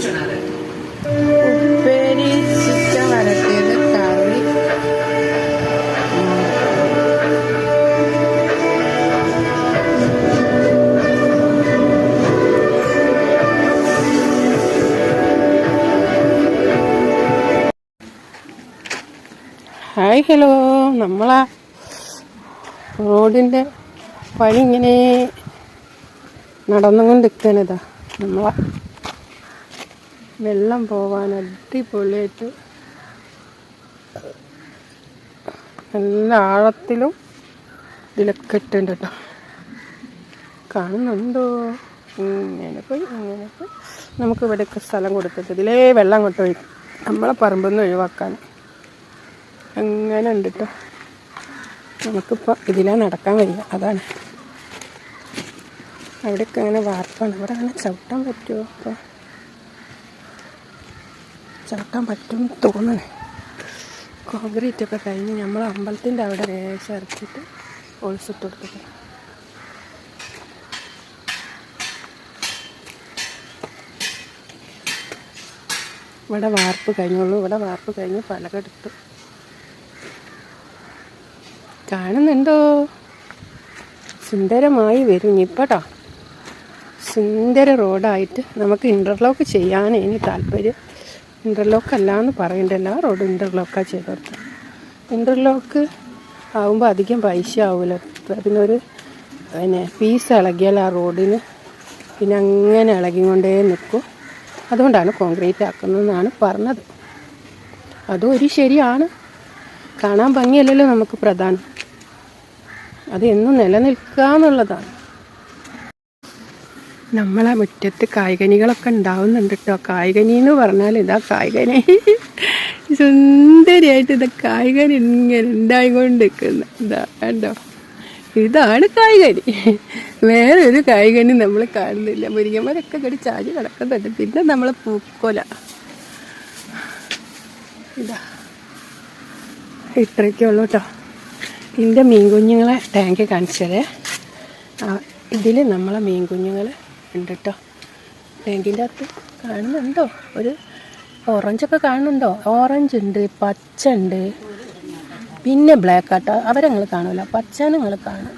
Hi hello നമ്മളാ റോഡിന്റെ പണി ഇങ്ങനെ നടന്നുകൊണ്ടിരിക്കാനതാ നമ്മളാ വെള്ളം പോവാൻ അടിപൊളിയായിട്ട് നല്ല ആഴത്തിലും ഇതിലൊക്കെ ഇട്ടുണ്ട് കേട്ടോ കാണുന്നുണ്ടോ? ഇങ്ങനെ പോയി അങ്ങനെ പോയി. നമുക്ക് ഇവിടെയൊക്കെ സ്ഥലം കൊടുത്തിട്ട് ഇതിലേ വെള്ളം അങ്ങോട്ട് ഒഴിക്കും നമ്മളെ പറമ്പിൽ ഒഴിവാക്കാൻ. അങ്ങനെ ഉണ്ട് കേട്ടോ നമുക്കിപ്പോൾ ഇതിലാ നടക്കാൻ വയ്യ. അതാണ്. അവിടെയൊക്കെ അങ്ങനെ വാർപ്പാണ്. ഇവിടെ അങ്ങനെ ചവിട്ടാൻ പറ്റുമോ അപ്പോൾ ചവിട്ടാൻ പറ്റും തോന്നണേ കോൺക്രീറ്റ് ഒക്കെ കഴിഞ്ഞ് നമ്മൾ അമ്പലത്തിന്റെ അവിടെ രേഖ ഇറക്കിയിട്ട് ഒഴിച്ചിട്ട് കൊടുത്തിട്ട്. ഇവിടെ വാർപ്പ് കഴിഞ്ഞുള്ളൂ. ഇവിടെ വാർപ്പ് കഴിഞ്ഞ് പലകെടുത്തു. കാണുന്നുണ്ടോ? സുന്ദരമായി വരും ഇപ്പോട്ടോ. സുന്ദര റോഡായിട്ട് നമുക്ക് ഇന്റർലോക്ക് ചെയ്യാൻ ഇനി താല്പര്യം. ഇന്റർലോക്ക് അല്ല എന്ന് പറയണ്ടല്ല റോഡ് ഇന്റർലോക്കാണ് ചെയ്ത് കൊടുത്തത് ഇന്റർലോക്ക് ആകുമ്പോൾ അധികം പൈസ ആവില്ല പിന്നെ ഒരു പിന്നെ പീസ് ഇളകിയാൽ ആ റോഡിന് പിന്നെ അങ്ങനെ ഇളകിക്കൊണ്ടേ നിൽക്കും അതുകൊണ്ടാണ് കോൺക്രീറ്റ് ആക്കുന്നതെന്നാണ് പറഞ്ഞത്. അതും ഒരു ശരിയാണ്. കാണാൻ ഭംഗിയല്ലല്ലോ നമുക്ക് പ്രധാനം. അത് എന്നും നിലനിൽക്കുക എന്നുള്ളതാണ് നമ്മളെ മുറ്റത്ത് കായ്കനികളൊക്കെ ഉണ്ടാവുന്നുണ്ട് കേട്ടോ കായ്കനി എന്ന് പറഞ്ഞാൽ ഇതാ കായ്കനി. സുന്ദരിയായിട്ട് ഇതാ കായ്കനി ഇങ്ങനെ ഉണ്ടായിക്കൊണ്ടിരിക്കുന്നു. ഇതാ കേട്ടോ ഇതാണ് കായ്കനി. വേറെ ഒരു കായ്കനി നമ്മൾ കാണുന്നില്ല. മുരിങ്ങന്മാരൊക്കെ കടി ചാടി കിടക്കുന്നുണ്ട് പിന്നെ നമ്മൾ പൂക്കോല. ഇതാ. ഇത്രയൊക്കെ ഉള്ളൂ കേട്ടോ ഇതിന്റെ മീൻ കുഞ്ഞുങ്ങളെ ടാങ്ക് കാണിച്ചതേ ഇതിൽ നമ്മളെ മീൻ കുഞ്ഞുങ്ങൾ ഉണ്ട് കേട്ടോ ബാങ്കിന്റെ അകത്ത് കാണുന്നുണ്ടോ? ഒരു ഓറഞ്ചൊക്കെ കാണുന്നുണ്ടോ? ഓറഞ്ച് ഉണ്ട് പച്ച ഉണ്ട്. പിന്നെ ബ്ലാക്ക് ആട്ടോ. അവരെ നിങ്ങൾ കാണില്ല പച്ച നിങ്ങൾ കാണും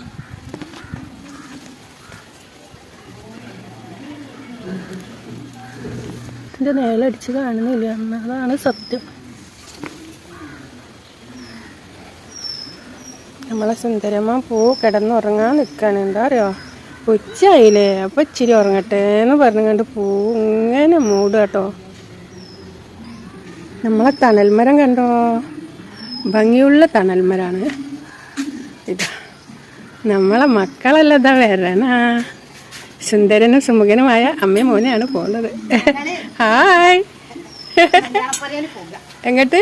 ഇതിന്റെ നേലടിച്ച് കാണുന്നില്ല. എന്നതാണ് സത്യം. നമ്മളെ സുന്ദരമ്മ പൂ കിടന്നുറങ്ങാൻ നിൽക്കാണ് എന്താ അറിയോ? ഉച്ചയായില്ലേ അപ്പം ഇച്ചിരി ഉറങ്ങട്ടെ എന്ന് പറഞ്ഞുകൊണ്ട് പൂ ഇങ്ങനെ മൂടുക കേട്ടോ. നമ്മളെ തണൽമരം കണ്ടോ? ഭംഗിയുള്ള തണൽമരാണ്. ഇതാ. നമ്മളെ മക്കളല്ല ഇതാ വരണാ. സുന്ദരനും സുമുഖനുമായ അമ്മയും മോനെയാണ് പോകുന്നത് ഹായ്. എങ്ങോട്ട്?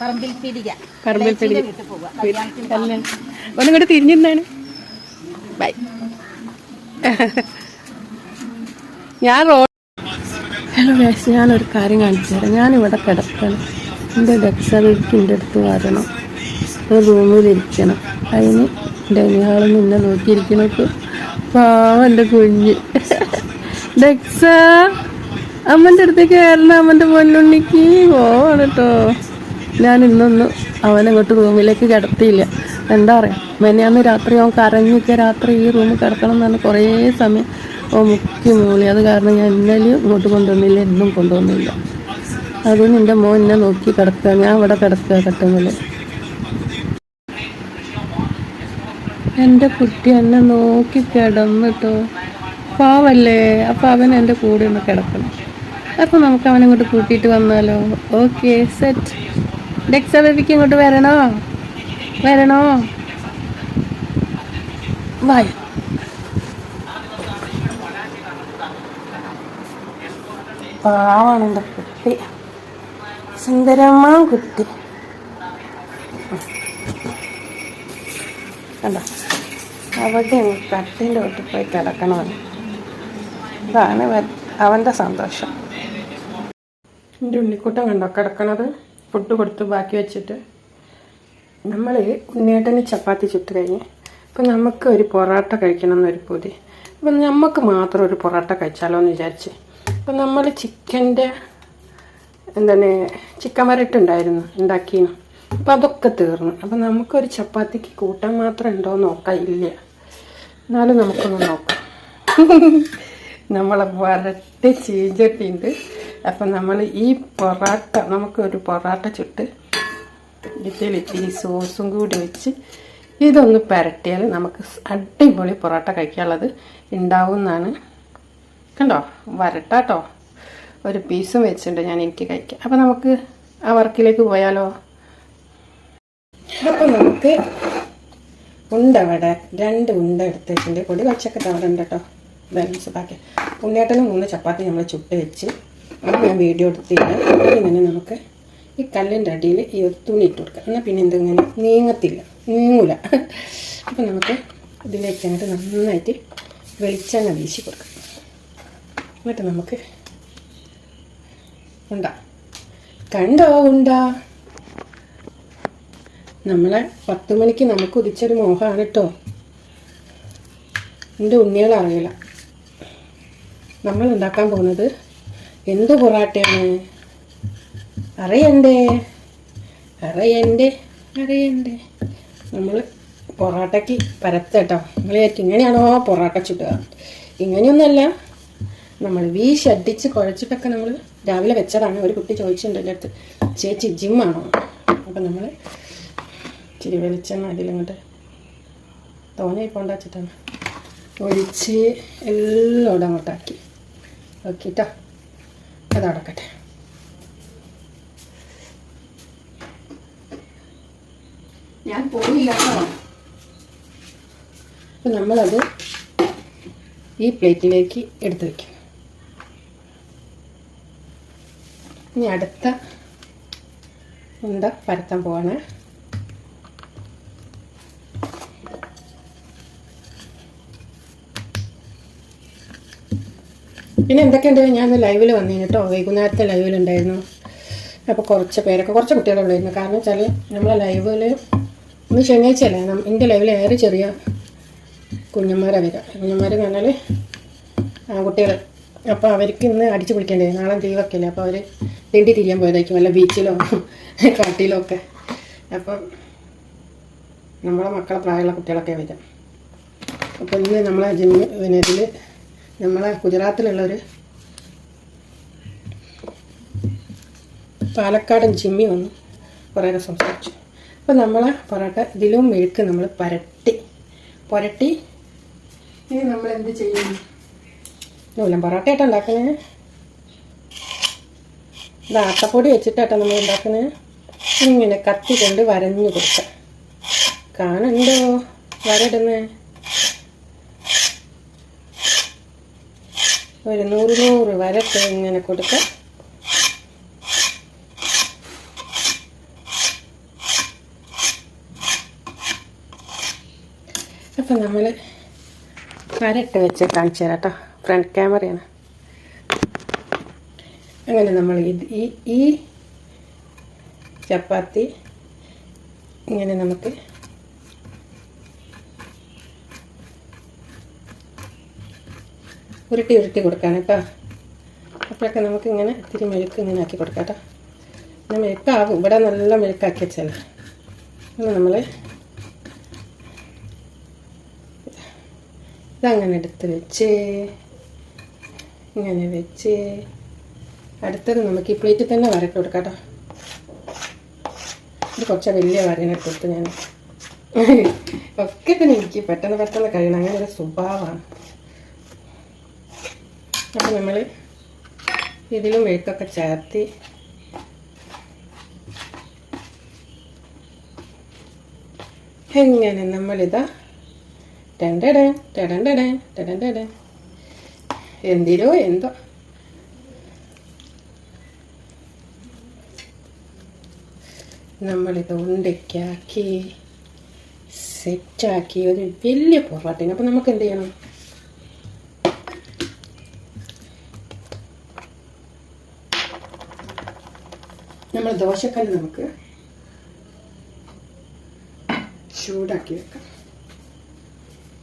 പറമ്പിൽ പിടിക. ഒന്നും കൂടെ തിരിഞ്ഞിരുന്നാണ്. ബൈ. ഞാൻ റോഡ് ഹലോ വേസ് ഞാനൊരു കാര്യം കാണിച്ചു തരാം. ഞാനിവിടെ കിടക്കണം. എന്റെ ഡെക്സറിക്ക് എന്റെ അടുത്ത് വരണം. ഒരു റൂമിലിരിക്കണം. അതിന് ഡൈനിങ് ഹാളിൽ നിന്നെ നോക്കിയിരിക്കണക്ക് പാവം എന്റെ കുഞ്ഞ്. ഡെക്സ അമ്മന്റെ അടുത്തേക്ക് കയറണം. അമ്മന്റെ പൊന്നുണ്ണിക്ക്. പോവാണ് കേട്ടോ ഞാൻ ഇന്നൊന്നും അവനങ്ങോട്ട് റൂമിലേക്ക് കിടത്തിയില്ല. എന്താ പറയുക മെനയാന്ന് രാത്രി അവൻ കരഞ്ഞൊക്കെ രാത്രി ഈ റൂമിൽ കിടക്കണം എന്ന് പറഞ്ഞ് കുറേ സമയം ഓ മുക്കി മൂളി. അത് കാരണം ഞാൻ ഇന്നലെയും ഇങ്ങോട്ട് കൊണ്ടുവന്നില്ല എന്നും കൊണ്ടുവന്നില്ല. അതുകൊണ്ട് എന്റെ മോൻ എന്നെ നോക്കി കിടക്കുക. ഞാൻ ഇവിടെ കിടക്കുക കട്ടങ്ങൾ എന്റെ കുട്ടി എന്നെ നോക്കി കിടന്നിട്ടോ. പാവല്ലേ? അപ്പം അവൻ എന്റെ കൂടെ ഒന്ന് കിടക്കണം. അപ്പം നമുക്ക് അവനെ ഇങ്ങോട്ട് കൂട്ടിയിട്ട് വന്നാലോ? Okay set. ഡെക്സ ബേബിക്ക് ഇങ്ങോട്ട് വരണോ? വരണോ? വായി. പാവാണ് എന്റെ കുട്ടി. സുന്ദരമാ കുട്ടി. കണ്ടോ? അവിടെ കട്ടിന്റെ ഒട്ടിൽ പോയി കിടക്കണമെന്ന് ഇവൻ- അവന്റെ സന്തോഷം. എന്റെ ഉണ്ണിക്കുട്ടം കണ്ടോ കിടക്കണത്? ഫുഡ് കൊടുത്ത് ബാക്കി വെച്ചിട്ട് നമ്മൾ ഉണ്ണിയേട്ടന് ചപ്പാത്തി ചുട്ട് കഴിഞ്ഞ് അപ്പം നമുക്ക് ഒരു പൊറോട്ട കഴിക്കണം എന്നൊരു പൂതി. അപ്പം നമുക്ക് മാത്രം ഒരു പൊറോട്ട കഴിച്ചാലോ എന്ന് വിചാരിച്ച്. അപ്പം നമ്മൾ ചിക്കന്റെ എന്താണ് ചിക്കൻ വരട്ടുണ്ടായിരുന്നു ഉണ്ടാക്കിയിരുന്നു അപ്പം അതൊക്കെ തീർന്നു. അപ്പം നമുക്കൊരു ചപ്പാത്തിക്ക് കൂട്ടാൻ മാത്രം ഉണ്ടോ എന്ന് നോക്കാം. ഇല്ല. എന്നാലും നമുക്കൊന്ന് നോക്കാം. നമ്മളെ വരട്ടി ചീഞ്ചട്ടിയുണ്ട് അപ്പം നമ്മൾ ഈ പൊറാട്ട നമുക്കൊരു പൊറാട്ട ചുട്ട് ഇതിലിട്ട് ഈ സോസും കൂടി വെച്ച് ഇതൊന്ന് പരട്ടിയാൽ നമുക്ക് അടിപൊളി പൊറോട്ട കഴിക്കാനുള്ളത് ഉണ്ടാവും എന്നാണ് കണ്ടോ? വരട്ടാട്ടോ. ഒരു പീസും വെച്ചിട്ടുണ്ട് ഞാൻ എനിക്ക് കഴിക്കാം അപ്പം നമുക്ക് ആ വർക്കിലേക്ക് പോയാലോ? അപ്പം നമുക്ക് ഉണ്ട വട രണ്ട് ഉണ്ട എടുത്തിട്ടുണ്ട്. പൊടി കുറച്ചൊക്കെ അവിടെ ഉണ്ട് കേട്ടോ ബാക്കി. ഉണ്ണിയേട്ടന് മൂന്ന് ചപ്പാത്തി നമ്മൾ ചുട്ട് വെച്ച് അത് ഞാൻ വീഡിയോ എടുത്തില്ല. തന്നെ നമുക്ക് ഈ കല്ലിന്റെ അടിയിൽ ഈ ഒരു തുണി ഇട്ട് കൊടുക്കാം. എന്നാൽ പിന്നെ എന്തെങ്ങനെ നീങ്ങത്തില്ല. നീങ്ങൂല. അപ്പം നമുക്ക് ഇതിലേക്ക് അങ്ങോട്ട് നന്നായിട്ട് വെളിച്ചെണ്ണ വീശി കൊടുക്കാം. എന്നിട്ട് നമുക്ക് ഉണ്ട. കണ്ടോ ഉണ്ട? നമ്മളെ പത്ത് മണിക്ക് നമുക്ക് ഉദിച്ചൊരു മോഹമാണ് കേട്ടോ. എന്റെ ഉണ്ണികളറിയില്ല നമ്മൾ ഉണ്ടാക്കാൻ പോകുന്നത് എന്ത് പൊറാട്ടയാണ്? അറിയണ്ടേ? അറിയണ്ടേ? അറിയണ്ടേ. നമ്മൾ പൊറാട്ടയ്ക്ക് പരത്തട്ടോ നിങ്ങൾ ഇങ്ങനെയാണോ പൊറാട്ട ചുട്ടുക ഇങ്ങനെയൊന്നല്ല നമ്മൾ വീശടിച്ച് കുഴച്ചിട്ടൊക്കെ നമ്മൾ രാവിലെ വെച്ചതാണ്. ഒരു കുട്ടി ചോദിച്ചിട്ടുണ്ട് അടുത്ത് ചേച്ചി ജിമ്മാണോ അപ്പം നമ്മൾ ഇച്ചിരി വെളിച്ചെണ്ണ അതിലങ്ങോട്ട് തോനെ പോണ്ടാച്ചിട്ടാണ്. ഒഴിച്ച് എല്ലാം അങ്ങോട്ടാക്കി. അങ്ങോട്ടാക്കി ഓക്കിട്ടോ അത് അടക്കട്ടെ ഞാൻ പോയില്ല അപ്പം നമ്മളത് ഈ പ്ലേറ്റിലേക്ക് എടുത്ത് വയ്ക്കും ഇനി അടുത്ത ഉണ്ട പരത്താൻ പോവാണ്. പിന്നെ എന്തൊക്കെയുണ്ട്? ഞാൻ ലൈവിൽ വന്നേന് കേട്ടോ വൈകുന്നേരത്തെ ലൈവിലുണ്ടായിരുന്നു അപ്പോൾ കുറച്ച് പേരൊക്കെ കുറച്ച് കുട്ടികളുണ്ടായിരുന്നു കാരണം വെച്ചാൽ നമ്മളെ ലൈവിൽ ഇന്ന് ശനിയാഴ്ചയല്ല? എന്റെ ലൈവിൽ ഏറെ ചെറിയ കുഞ്ഞന്മാരാണ് വരിക. കുഞ്ഞന്മാരെന്ന് പറഞ്ഞാൽ കുട്ടികൾ അപ്പോൾ അവർക്ക് ഇന്ന് അടിച്ച് പിടിക്കേണ്ടത് നാളെ ലീവൊക്കെ അല്ലേ അപ്പോൾ അവർ തെണ്ടി തിരിയാൻ പോയതായിരിക്കും. വല്ല ബീച്ചിലോ കാട്ടിലോ ഒക്കെ. അപ്പം നമ്മളെ മക്കളെ പ്രായമുള്ള കുട്ടികളൊക്കെ വരാം അപ്പോൾ ഇന്ന് നമ്മളെ ജിമ്മ് പിന്നെ ഇതിൽ നമ്മളെ ഗുജറാത്തിലുള്ളൊരു പാലക്കാടൻ ചിമ്മി വന്നു. കുറേ നേരം സംസാരിച്ചു. അപ്പോൾ നമ്മളെ പൊറോട്ട ഇതിലും മെഴുക്ക് നമ്മൾ പരട്ടി. പുരട്ടി. ഇനി നമ്മൾ എന്ത് ചെയ്യും? നൂലം പൊറോട്ടയായിട്ട് ഉണ്ടാക്കുന്നത് ഇത് ആട്ടപ്പൊടി വെച്ചിട്ടാട്ടോ നമ്മൾ ഉണ്ടാക്കുന്നത് ഇങ്ങനെ കത്തി കൊണ്ട് വരഞ്ഞു കൊടുക്കാം. കാണുന്നുണ്ടോ? വരയിടുന്നേ. ഒരു നൂറ് നൂറ് വരട്ട് ഇങ്ങനെ കൊടുക്കുക അപ്പം നമ്മൾ വരട്ട് വെച്ച് കാണിച്ചു തരാം കേട്ടോ. ഫ്രണ്ട് ക്യാമറയാണ് അങ്ങനെ നമ്മൾ ഇത് ഈ ഈ ചപ്പാത്തി ഇങ്ങനെ നമുക്ക് ഉരുട്ടി ഉരുട്ടി കൊടുക്കാൻ കേട്ടോ. അപ്പോഴൊക്കെ നമുക്കിങ്ങനെ ഇത്തിരി മെഴുക്ക് ഇങ്ങനെ ആക്കി കൊടുക്കാം കേട്ടോ. പിന്നെ മെഴുക്കാകും. ഇവിടെ നല്ല മെഴുക്കാക്കി വെച്ചാൽ. അങ്ങനെ നമ്മൾ ഇതങ്ങനെ എടുത്ത് വെച്ച് ഇങ്ങനെ വെച്ച്. അടുത്തത് നമുക്ക് ഈ പ്ലേറ്റിൽ തന്നെ വരട്ട് കൊടുക്കാം കേട്ടോ. ഇത് കുറച്ച് വലിയ വരനൊക്കെ കൊടുത്ത് ഞാൻ. ഒക്കെ തന്നെ എനിക്ക് പെട്ടെന്ന് പെട്ടെന്ന് കഴിയണം. അങ്ങനെ ഒരു സ്വഭാവമാണ്. അപ്പം നമ്മൾ ഇതിലും വെഴുക്കൊക്കെ ചേർത്തി. എങ്ങനെ നമ്മളിതാ? ടെണ്ടടേ ടെടണ്ടടേ ടെടണ്ടടേ എന്തിരോ എന്തോ. നമ്മളിത് ഉണ്ടയ്ക്കാക്കി സെറ്റാക്കി ഒരു വലിയ പൊറോട്ടയാണ് അപ്പം നമുക്ക് എന്ത് ചെയ്യണം? നമ്മൾ ദോശക്കല്ല് നമുക്ക് ചൂടാക്കി വെക്കാം.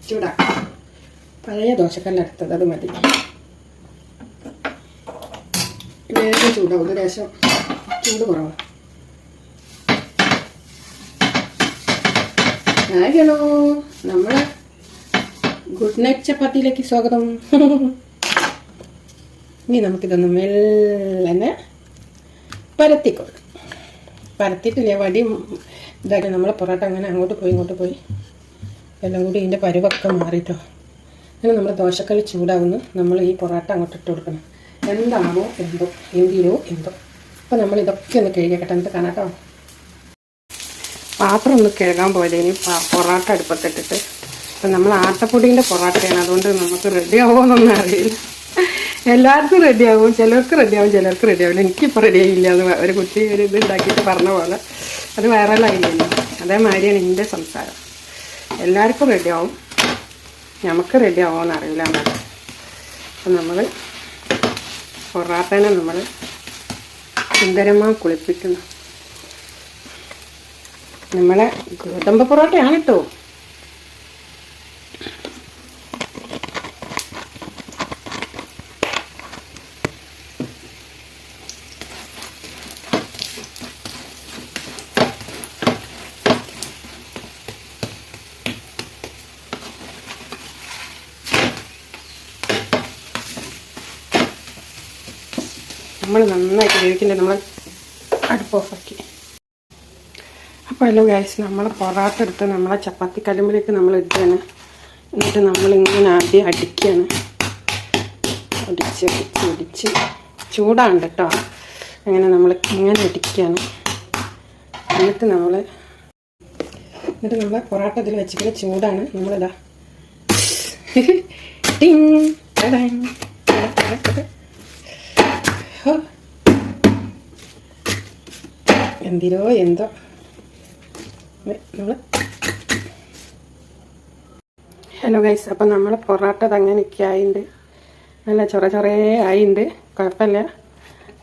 ചൂടാക്കാം. പഴയ ദോശക്കല്ലെടുത്തത് അത് മതി. വേഗം ചൂടാവും. ലേശം ചൂട് കുറവാണ് ഹലോ. നമ്മൾ ഗുഡ് നൈറ്റ് ചപ്പാത്തിയിലേക്ക് സ്വാഗതം. ഇനി നമുക്കിതൊന്ന് മെല്ലനെ പരത്തിക്കൊള്ളു പരത്തിയിട്ടില്ലേ വടി ഇതാക്കി നമ്മളെ പൊറോട്ട അങ്ങനെ അങ്ങോട്ട് പോയി ഇങ്ങോട്ട് പോയി. എല്ലാം കൂടി ഇതിന്റെ പരുവൊക്കെ മാറിയിട്ടോ അങ്ങനെ നമ്മൾ ദോശക്കല്ല് ചൂടാവുന്നു. നമ്മൾ ഈ പൊറോട്ട അങ്ങോട്ട് ഇട്ട് കൊടുക്കണം. എന്താണോ എന്തോ എന്തിയോ എന്തോ. അപ്പോൾ നമ്മൾ ഇതൊക്കെ ഒന്ന് കഴുകട്ടെ എന്നിട്ട് കാണാട്ടോ പാത്രം ഒന്ന് കഴുകാൻ പോയത് ഇനി പൊറോട്ട അടുപ്പത്തിട്ടിട്ട്. അപ്പം നമ്മൾ ആട്ടപ്പൊടീന്റെ പൊറോട്ടയാണ്. അതുകൊണ്ട് നമുക്ക് റെഡി ആവുമെന്നൊന്നും അറിയില്ല. എല്ലാവർക്കും റെഡിയാവും ചിലർക്ക് റെഡിയാവും ചിലർക്ക് റെഡിയാവില്ല എനിക്കിപ്പോൾ റെഡി ആയില്ല. എന്ന് ഒരു കുട്ടി ഒരു ഇത് ഉണ്ടാക്കിയിട്ട് പറഞ്ഞ പോലെ. അത് വൈറലായില്ലല്ലോ അതേമാതിരിയാണ് എന്റെ സംസാരം. എല്ലാവർക്കും റെഡിയാവും നമുക്ക് റെഡി ആവുമെന്ന് അറിയില്ല എന്നാണ് അപ്പം നമ്മൾ പൊറാട്ടനെ നമ്മൾ സുന്ദരമായി കുളിപ്പിക്കുന്നു. നമ്മളെ ഗോതമ്പ് പൊറോട്ടയാണ് കേട്ടോ നമ്മൾ നന്നായിട്ട് വേവിക്കണ്ടേ നമ്മൾ അടുപ്പ് ഓഫാക്കി അപ്പോൾ ഹലോ ഗ്യാസ് നമ്മൾ പൊറാട്ട എടുത്ത് നമ്മളെ ചപ്പാത്തി കല്ലുമ്പിലേക്ക് നമ്മൾ ഇടുകയാണ്. എന്നിട്ട് നമ്മളിങ്ങനെ ആദ്യം അടിക്കുകയാണ് അടിച്ച് അടിച്ച് അടിച്ച് ചൂടാണ് കേട്ടോ അങ്ങനെ നമ്മൾ ഇങ്ങനെ അടിക്കുകയാണ് എന്നിട്ട് നമ്മൾ എന്നിട്ട് നമ്മൾ പൊറാട്ട ഇതിൽ വെച്ചിട്ട് ചൂടാണ്. നമ്മളിതാ ടിങ്. എന്തിരോ എന്തോ നമ്മൾ ഹലോ ഗൈസ് അപ്പം നമ്മൾ പൊറോട്ട അങ്ങനെയൊക്കെ ആയിണ്ട് നല്ല ചൊറ ചൊറേ ആയിണ്ട്. കുഴപ്പമില്ല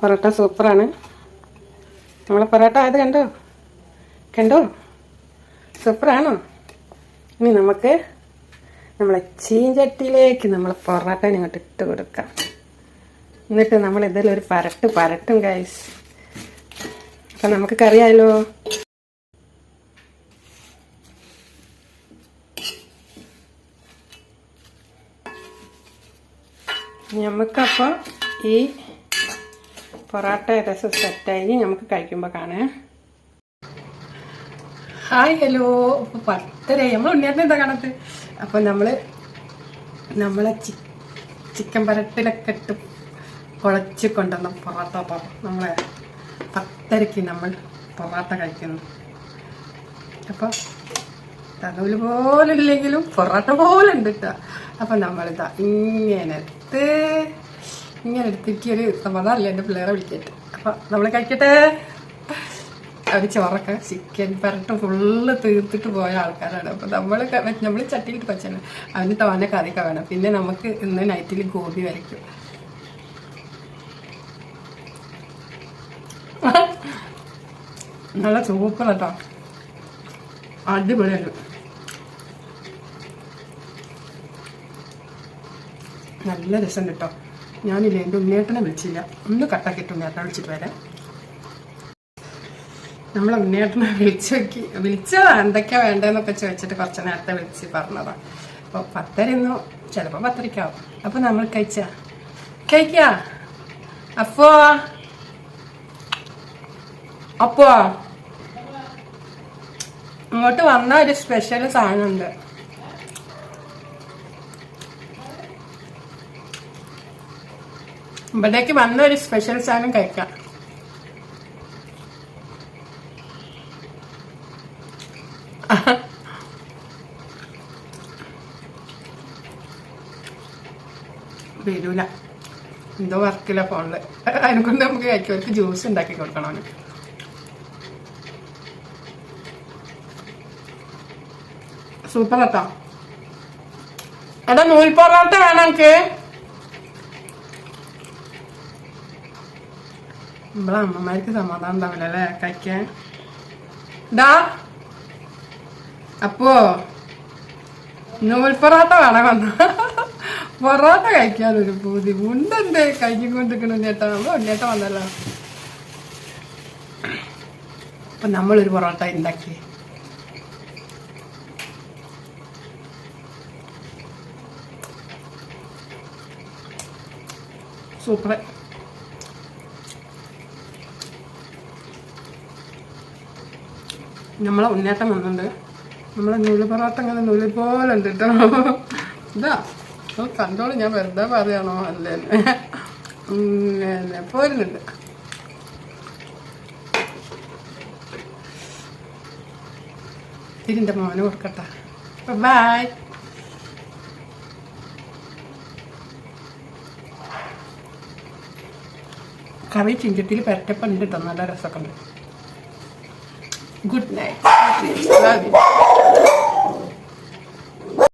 പൊറോട്ട സൂപ്പറാണ്. നമ്മൾ പൊറോട്ട ആയത് കണ്ടോ? കണ്ടോ? സൂപ്പറാണോ? ഇനി നമുക്ക് നമ്മളെ ചീഞ്ചട്ടിയിലേക്ക് നമ്മൾ പൊറോട്ടനെ ഇങ്ങോട്ട് ഇട്ട് കൊടുക്കാം. എന്നിട്ട് നമ്മൾ ഇതിൽ ഒരു പരട്ട് പരട്ടും ഗൈസ് അപ്പം നമുക്ക് കറിയായല്ലോ? നമുക്കപ്പോൾ ഈ പൊറാട്ട രസം സെറ്റായി. നമുക്ക് കഴിക്കുമ്പോൾ കാണേ. ഹായ് ഹലോ അപ്പോൾ പത്തരയായി. നമ്മൾ ഉണ്ണിയാട്ടം എന്താ കാണത്ത്? അപ്പോൾ നമ്മൾ നമ്മളെ ചിക്കൻ പരട്ടിലൊക്കെ ഇട്ട് കുഴച്ച് കൊണ്ടുവന്ന പൊറോട്ട അപ്പോൾ നമ്മളെ പത്തരയ്ക്ക് നമ്മൾ പൊറോട്ട കഴിക്കുന്നു. അപ്പോൾ പോലെ ഇല്ലെങ്കിലും പൊറോട്ട പോലെ ഉണ്ട് കേട്ടോ അപ്പം നമ്മളിതാ ഇങ്ങനെ എടുത്ത് ഇങ്ങനെ എടുത്തിട്ട് ഒരു സമാധാനമില്ല എന്റെ പിള്ളേരെ വിളിക്കട്ടെ അപ്പം നമ്മൾ കഴിക്കട്ടെ? അവർ ചോറൊക്കെ ചിക്കൻ പരട്ട് ഫുള്ള് തീർത്തിട്ട് പോയ ആൾക്കാരാണ്. അപ്പം നമ്മൾ നമ്മൾ ചട്ടിയിട്ട് വെച്ചാണ് അവന് തോനെ കറിയൊക്കെ വേണം. പിന്നെ നമുക്ക് ഇന്ന് നൈറ്റിൽ ഗോപി വരയ്ക്കും. നല്ല സൂപ്പർ കേട്ടോ അടിപൊളിയാണ് നല്ല രസം കേട്ടോ ഞാനില്ല എന്റെ ഉണ്ണേട്ടനെ വിളിച്ചില്ല. ഒന്ന് കട്ടാക്കിയിട്ട് ഉണ്ണേട്ടനെ വിളിച്ചിട്ട് വരാം നമ്മളെ ഉണ്ണേട്ടനെ വിളിച്ചു നോക്കി. വിളിച്ചതാ എന്തൊക്കെയാ വേണ്ടതെന്നൊക്കെ ചോദിച്ചിട്ട് കുറച്ച് നേരത്തെ വിളിച്ച് പറഞ്ഞതാ. അപ്പോൾ പത്തരയൊന്നും ചിലപ്പോൾ പത്തരയ്ക്കാവും അപ്പോൾ നമ്മൾ കഴിച്ച? കഴിക്ക? അപ്പോ? അപ്പോ? ഇങ്ങോട്ട് വന്ന ഒരു സ്പെഷ്യൽ സാധനമുണ്ട്. ഇവിടേക്ക് വന്ന ഒരു സ്പെഷ്യൽ സാധനം കഴിക്കാം. വരൂല. എന്തോ വർക്കില്ല ഫോണിൽ അതിനെക്കൊണ്ട് നമുക്ക് കഴിക്കും. ജ്യൂസ് ഉണ്ടാക്കി കൊടുക്കണം അവന്. സൂപ്പർ കേട്ടോ എടാ നൂൽ പൊറോട്ട വേണം എനിക്ക്. നമ്മളെ അമ്മമാർക്ക് സമാധാനം ഉണ്ടാവില്ല അല്ലേ? കഴിക്കാൻ. ഡാ അപ്പോ നൂൽ പൊറോട്ട വേണം വന്ന. പൊറോട്ട കഴിക്കാനൊരു പൂതി. ഉണ്ടെന്തേ? കഴിക്കൊണ്ടിരിക്കണ ഉണ്ണേട്ട നമ്മൾ ഉണ്ണേട്ട വന്നല്ലോ. അപ്പൊ നമ്മളൊരു പൊറോട്ട ഉണ്ടാക്കി സൂപ്പർ നമ്മളെ ഉണ്ണേട്ടം വന്നിട്ടുണ്ട്. നമ്മളെ നൂൽ പൊറോട്ട ഇങ്ങനെ നൂൽ പോലെ ഉണ്ട് കേട്ടോ ഇതാ കണ്ടോളൂ ഞാൻ വെറുതെ പറയാണോ? അല്ലേ? പോരുന്നുണ്ട്. ഇതിന്റെ മോന് കൊടുക്കട്ടെ. ബൈ കറി ചിഞ്ചട്ടിയിൽ പരട്ടപ്പം ഉണ്ട് കേട്ടോ നല്ല രസമൊക്കെ ഉണ്ട്. Good night